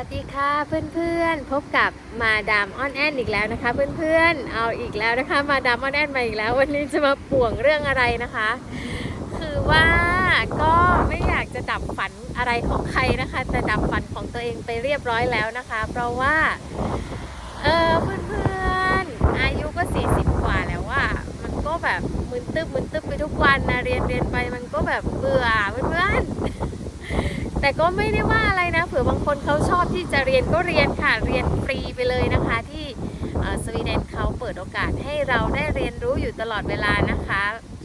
วัสดีค่ะเพื่อนๆ พบกับมาดามออนแอนอีกแล้วนะคะ เพื่อนๆ เอาอีกแล้วนะคะ มาดามออนแอนมาอีกแล้ว วันนี้จะมาป่วงเรื่องอะไรนะคะ คือว่าก็ไม่อยากจะดับฝันอะไรของใครนะคะ แต่ดับฝันของตัวเองไปเรียบร้อยแล้วนะคะ เพราะว่าเออเพื่อนๆ อายุก็ 40 กว่าแล้วว่ามันก็แบบมึนตึ๊บมึนตึ๊บไปทุกวันนะเรียนเรียนไปมันก็แบบเบื่อเพื่อนๆ แต่ก็ไม่ได้ว่าอะไรนะ เผื่อบางคนเขาชอบที่จะเรียนก็เรียนค่ะ เรียนฟรีไปเลยนะคะ ที่สวีเดนเขาเปิดโอกาสให้เราได้เรียนรู้อยู่ตลอดเวลานะคะ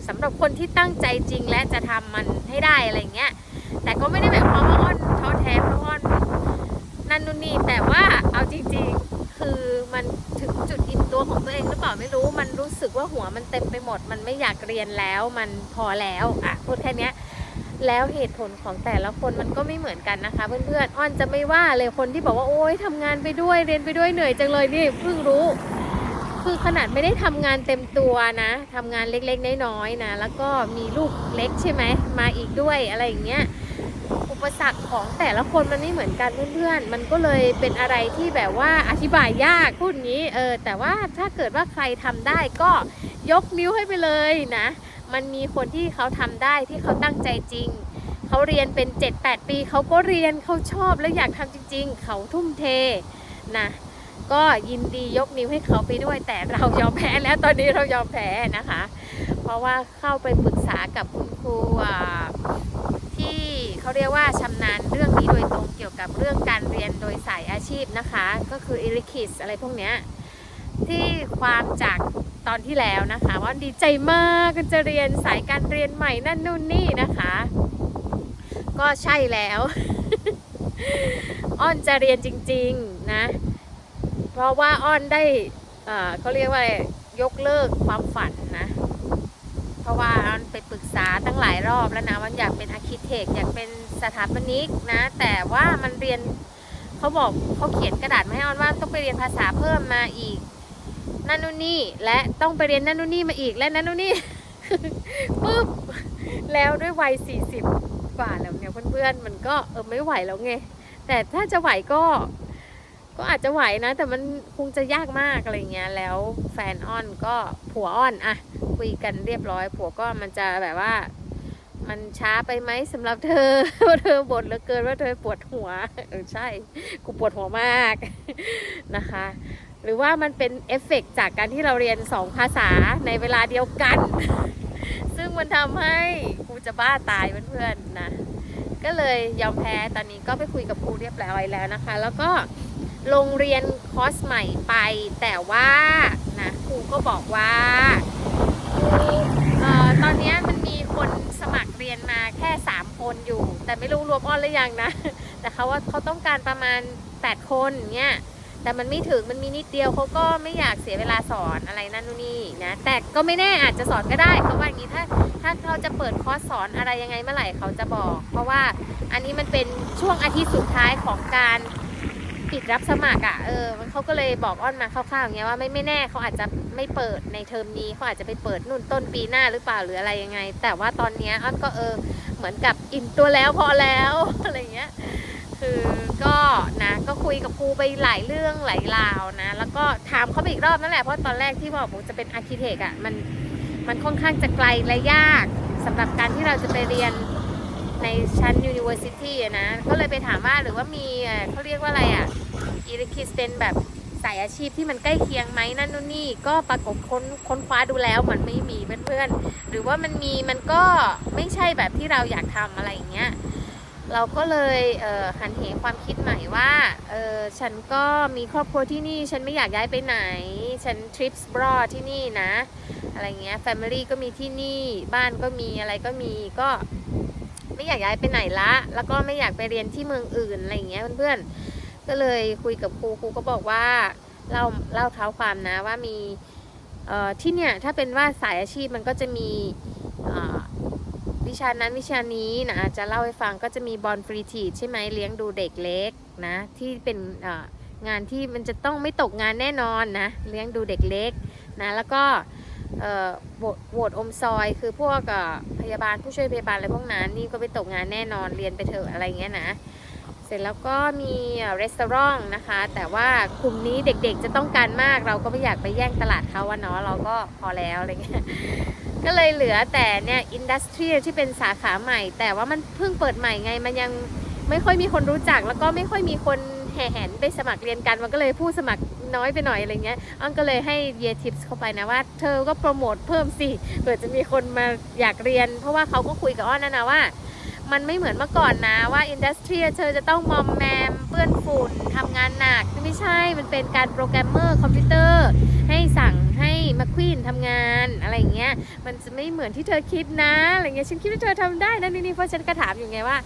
สำหรับคนที่ตั้งใจจริงและจะทำมันให้ได้อะไรเงี้ย แต่ก็ไม่ได้หมายความว่าอ้อนท้อแท้เพราะอ้อนนั่นนู่นนี่แต่ว่าเอาจริงๆ คือมันถึงจุดอิ่มตัวของตัวเองหรือเปล่าไม่รู้มันรู้สึกว่าหัวมันเต็มไปหมด มันไม่อยากเรียนแล้วมันพอแล้วอะพูดแค่นี้ แล้วเหตุผลของแต่ละคนมันก็ไม่เหมือนกันนะคะ เพื่อนๆอ้อนจะไม่ว่าเลยคนที่บอกว่าโอ๊ยทำงานไปด้วยเรียนไปด้วยเหนื่อยจังเลยนี่เพิ่งรู้คือขนาดไม่ได้ทำงานเต็มตัวนะทำงานเล็กๆน้อยๆนะ แล้วก็มีลูกเล็กใช่ไหมมาอีกด้วยอะไรอย่างเงี้ยอุปสรรคของแต่ละคนมันไม่เหมือนกันเพื่อนๆ มันก็เลยเป็นอะไรที่แบบว่าอธิบายยากพูดงี้เออแต่ว่าถ้าเกิดว่าใครทำได้ก็ยกนิ้วให้ไปเลยนะ มันมีคนที่เขาทำได้ที่เขาตั้งใจจริง เขาเรียนเป็น 7-8 ปีเขาก็เรียนเขาชอบและอยากทำจริง ๆ เขาทุ่มเทนะก็ยินดียกนิ้วให้เขาไปด้วย แต่เรายอมแพ้แล้วตอนนี้เรายอมแพ้นะคะ เพราะว่าเข้าไปปรึกษากับคุณครูที่เขาเรียกว่าชำนาญเรื่องนี้โดยตรงเกี่ยวกับเรื่องการเรียนโดยสายอาชีพนะคะ ก็คืออิริคิสอะไรพวกเนี้ยที่ความจาก ตอนที่แล้วนะคะ ว่าดีใจมากก็จะเรียนสายการเรียนใหม่นั่นนู่นนี่นะคะ ก็ใช่แล้ว อ้อนจะเรียนจริง ๆนะ เพราะว่าอ้อนได้เขาเรียกว่ายกเลิกความฝันนะ เพราะว่าอ้อนไปปรึกษาตั้งหลายรอบแล้วนะว่าอยากเป็นอาร์เคเต็กอยากเป็นสถาปนิกนะ แต่ว่ามันเรียนเขาบอกเขาเขียนกระดาษมาให้อ้อนว่าต้องไปเรียนภาษาเพิ่มมาอีก นั่นนู่นนี่และต้องไปเรียนนั่นนู่นนี่มาอีกและนั่นนู่นนี่ปุ๊บแล้วด้วยวัย 40 กว่าแล้วเนี่ยเพื่อนๆมันก็เออไม่ไหวแล้วไงแต่ถ้าจะไหวก็ ก็อาจจะไหวนะ แต่มันคงจะยากมากอะไรเงี้ย แล้วแฟนอ้อนก็ผัวอ้อนอะคุยกันเรียบร้อย ผัวก็มันจะแบบว่า มันช้าไปไหมสำหรับเธอว่าเธอบ่นเหลือเกินว่าเธอปวดหัวเออใช่ กูปวดหัวมากนะคะ หรือว่ามันเป็นเอฟเฟกต์จากการที่เราเรียนสองภาษาในเวลาเดียวกัน ซึ่งมันทำให้กูจะบ้าตายเพื่อนๆนะก็เลยยอมแพ้ตอนนี้ก็ไปคุยกับครูเรียบร้อยแล้วนะคะ แล้วก็โรงเรียนคอร์สใหม่ไป แต่ว่านะครูก็บอกว่าครูเอ่อตอนนี้มันมีคนสมัครเรียนมาแค่ 3 คนอยู่ แต่ไม่รู้รวมอ้อนหรือยังนะ แต่เขาว่าเขาต้องการประมาณ 8 คนเนี่ย แต่มันไม่ถึงมันมีนิดเดียวเขาก็ไม่อยากเสียเวลาสอนอะไรนั่นนู่นนี่นะ แต่ก็ไม่แน่อาจจะสอนก็ได้เขาว่าอย่างนี้ถ้าถ้าเขาจะเปิดคอร์สสอนอะไรยังไงเมื่อไหร่เขาจะบอก เพราะว่าอันนี้มันเป็นช่วงอาทิตย์สุดท้ายของการปิดรับสมัครอะ่ะเออมันเขาก็เลยบอกอ้อนมาคร่าวๆอย่างเงี้ยว่าไม่ไม่แน่เขาอาจจะไม่เปิดในเทอมนี้เขาอาจจะไปเปิดนู่นต้นปีหน้าหรือเปล่าหรืออะไรยังไง แต่ว่าตอนเนี้ยอ้อนก็เออเหมือนกับอิ่มตัวแล้วพอแล้วอะไรเงี้ยคือก็นะก็คุ ยกับครูไปหลายเรื่องหลายราวนะ แล้วก็ถามเขาไปอีกรอบนั่นแหละเพราะตอนแรกที่บอกผมจะเป็นอาร์เคเต็กอะมันมันค่อนข้างจะไกลและยากสำหรับการที่เราจะไปเรียนในชั้น University อะนะ ก็เลยไปถามว่าหรือว่ามีเขาเรียกว่าอะไรอะอีริคิสเป็นแบบสายอาชีพที่มันใกล้เคียงไหมนั่นนู่นนี่ก็ปรากฏค้นค้นคว้าดูแล้วมันไม่มีเพื่อนๆหรือว่ามันมีมันก็ไม่ใช่แบบที่เราอยากทำอะไรอย่างเงี้ย เราก็เลยเหันเหความคิดใหม่ว่าเออฉันก็มีครอบครัวที่นี่ ฉันไม่อยากย้ายไปไหน ฉันทริปส์บรอที่นี่นะ อะไรเงี้ยแฟมิลี่ก็มีที่นี่ บ้านก็มีอะไรก็มีก็ไม่อยากย้ายไปไหนละ แล้วก็ไม่อยากไปเรียนที่เมืองอื่นอะไรเงี้ยเพื่อนๆ ก็เลยคุยกับครูครูก็บอกว่าเล่าเล่าเท้าความนะว่ามีเออที่เนี่ยถ้าเป็นว่าสายอาชีพมันก็จะมี วิชานั้นวิชานี้นะจะเล่าให้ฟังก็จะมีบอลฟรีทีใช่ไหมเลี้ยงดูเด็กเล็กนะที่เป็นงานที่มันจะต้องไม่ตกงานแน่นอนนะเลี้ยงดูเด็กเล็กนะแล้วก็เอ่อโหวตอมซอยคือพวกพยาบาลผู้ช่วยพยาบาลอะไรพวกนั้นนี่ก็ไปตกงานแน่นอนเรียนไปเถอะอะไรเงี้ยนะเสร็จแล้วก็มีรีสอร์ทนะคะ แต่ว่ากลุ่มนี้เด็กๆจะต้องการมากเราก็ไม่อยากไปแย่งตลาดเขาอะเนาะเราก็พอแล้วอะไรเงี้ย ก็เลยเหลือแต่เนี่ยอินดัสทรีที่เป็นสาขาใหม่ แต่ว่ามันเพิ่งเปิดใหม่ไง มันยังไม่ค่อยมีคนรู้จัก แล้วก็ไม่ค่อยมีคนแห่แหนไปสมัครเรียนกัน มันก็เลยผู้สมัครน้อยไปหน่อยอะไรเงี้ยอ้อนก็เลยให้เยียทิปส์เข้าไปนะว่า เธอก็โปรโมทเพิ่มสิเผื่อจะมีคนมาอยากเรียน เพราะว่าเขาก็คุยกับอ้อนนะนะว่า มันไม่เหมือนเมื่อก่อนนะว่าอินดัสเทรียเธอจะต้องมอมแมมเปื้อนฝุ่นทำงานหนักไม่ใช่มันเป็นการโปรแกรมเมอร์คอมพิวเตอร์ ให้สั่งให้มาควีนทำงานอะไรอย่างเงี้ยมันจะไม่เหมือนที่เธอคิดนะอะไรเงี้ยฉันคิดว่าเธอทำได้นะนี่นี่เพราะฉันก็ถามอยู่ไงว่า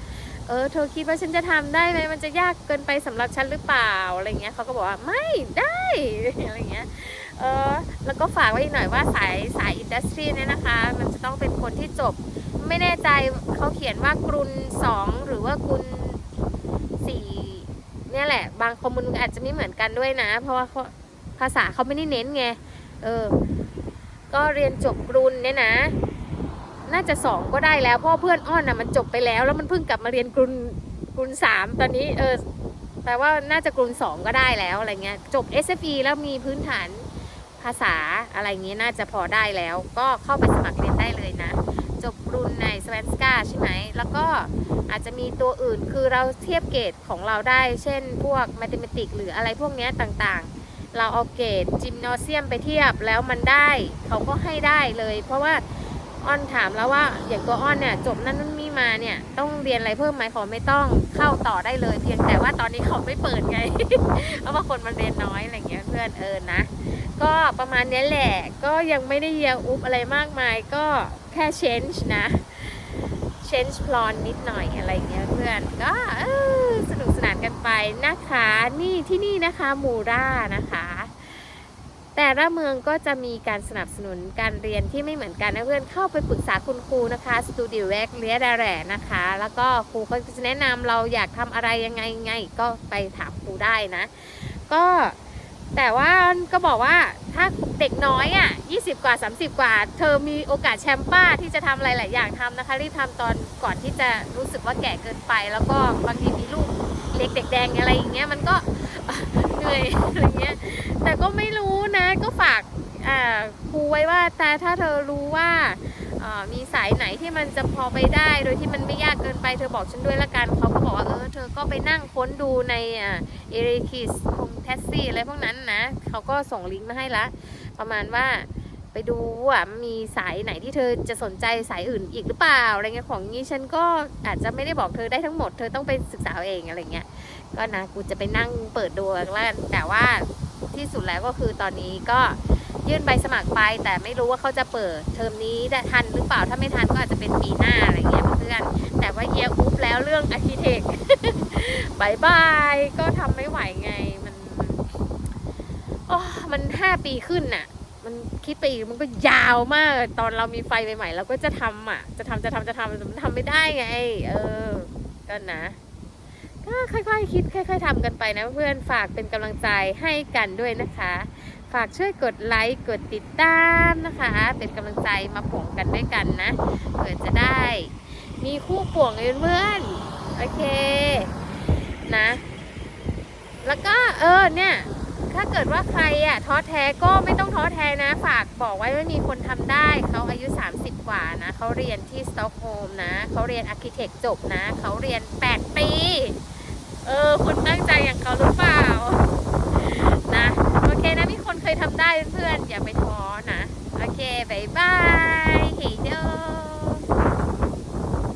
เออเธอคิดว่าฉันจะทำได้ไหมมันจะยากเกินไปสำหรับฉันหรือเปล่าอะไรเงี้ยเขาก็บอกว่าไม่ได้อะไรเงี้ยเออแล้วก็ฝากไว้อีกหน่อยว่าสายสายอินดัสทรีเนี่ยนะคะ มันจะต้องเป็นคนที่จบ ไม่แน่ใจเขาเขียนว่ากรุณสองหรือว่ากรุณสี่เนี่ยแหละ บางคอมมูนอาจจะไม่เหมือนกันด้วยนะ เพราะว่าภาษาเขาไม่ได้เน้นไงเออ ก็เรียนจบกรุณเนี่ยนะ น่าจะสองก็ได้แล้วเพราะเพื่อนอ้อนน่ะมันจบไปแล้ว แล้วมันเพิ่งกลับมาเรียนกรุณกรุณสามตอนนี้เออแปลว่าน่าจะกรุณสองก็ได้แล้วอะไรเงี้ยจบ SFE แล้วมีพื้นฐานภาษาอะไรเงี้ยน่าจะพอได้แล้ว ก็เข้าไปสมัครเรียนได้เลยนะ บรุณในส w วนสกาใช่ไหม แล้วก็อาจจะมีตัวอื่นคือเราเทียบเกรดของเราได้ เช่นพวก m a t h e m a t i c หรืออะไรพวกนี้ต่างๆ เราเอาเกรดจิมนอเซียมไปเทียบแล้วมันได้ เขาก็ให้ได้เลย เพราะว่าอ้อนถามแล้วว่าอย่างตัวอ้อนเนี่ยจบนั่นนั่นนี่มาเนี่ยต้องเรียนอะไรเพิ่มไหมขอไม่ต้องเข้าต่อได้เลย เพียงแต่ว่าตอนนี้เขาไม่เปิดไง เพราะว่าคนมันเรียนน้อยอะไรเงี้ยเพื่อนเออนะ ก็ประมาณนี้แหละ ก็ยังไม่ได้เยียอุบอะไรมากมาย ก็แค่ change นะ change plan นิดหน่อยอะไรเงี้ยเพื่อน ก็สนุกสนานกันไปนะคะ นี่ที่นี่นะคะมูรานะคะ แต่ละเมืองก็จะมีการสนับสนุนการเรียนที่ไม่เหมือนกันนะเพื่อน เข้าไปปรึกษาคุณครูนะคะสตูดิโอแวกเลียดาแรนะคะ แล้วก็ครูก็จะแนะนำเราอยากทำอะไรยังไงไง ก็ไปถามครูได้นะ ก็ แต่ว่าก็บอกว่าถ้าเด็กน้อยอะ20 กว่า 30 กว่า เธอมีโอกาสแชมป้าที่จะทำอะไรหลายอย่างทำนะคะ รีบทำตอนก่อนที่จะรู้สึกว่าแก่เกินไป แล้วก็บางทีมีลูกเล็กเด็กแดงอะไรอย่างเงี้ยมันก็เหนื่อยอะไรเงี้ยแต่ก็ไม่รู้นะก็ฝากครูไว้ว่าแต่ถ้าเธอรู้ว่า มีสายไหนที่มันจะพอไปได้ โดยที่มันไม่ยากเกินไปเธอบอกฉันด้วยละกันเขาก็บอกว่าเออเธอก็ไปนั่งค้นดูในอ่าเอริคิสโฮมแท็กซี่อะไรพวกนั้นนะเขาก็ส่งลิงก์มาให้ละ ประมาณว่าไปดูว่ามีสายไหนที่เธอจะสนใจสายอื่นอีกหรือเปล่าอะไรเงี้ยของนี้ฉันก็อาจจะไม่ได้บอกเธอได้ทั้งหมดเธอต้องไปศึกษาเองอะไรเงี้ยก็นะกูจะไปนั่งเปิดดูแล้วกันแต่ว่าที่สุดแล้วก็คือตอนนี้ก็ ยื่นใบสมัครไป แต่ไม่รู้ว่าเขาจะเปิดเทอมนี้ได้ทันหรือเปล่าถ้าไม่ทันก็อาจจะเป็นปีหน้าอะไรเงี้ยเพื่อนแต่ว่าเยียอุ๊บแล้วเรื่องอาร์คิเทคบายบายก็ทำไม่ไหวไงมันมันโอ้มันห้าปีขึ้นน่ะ มันคิดไปอีกมันก็ยาวมากตอนเรามีไฟใหม่ๆเราก็จะทำอะ จะทำจะทำจะทำแต่มันทำไม่ได้ไง เออก็นะก็ค่อยๆคิดค่อย ๆทำกันไปนะเพื่อนฝากเป็นกำลังใจให้กันด้วยนะคะ ฝากช่วยกดไลค์กดติดตามนะคะ เป็นกำลังใจมาป่วงกันด้วยกันนะเผื่อจะได้ มีคู่ป่วงเพื่อนโอเคนะ แล้วก็เออเนี่ย ถ้าเกิดว่าใครอะท้อแท้ก็ไม่ต้องท้อแท้นะ ฝากบอกไว้ว่ามีคนทำได้ เขาอายุ 30 กว่านะ เขาเรียนที่สต็อกโฮล์มนะ เขาเรียนอาร์เคเต็กจบนะ เขาเรียน 8 ปี เออ คุณตั้งใจอย่างเขาหรือเปล่า นะมีคนเคยทำได้เพื่อนอย่าไปท้อนะ โอเคบายบายเฮ้ยโด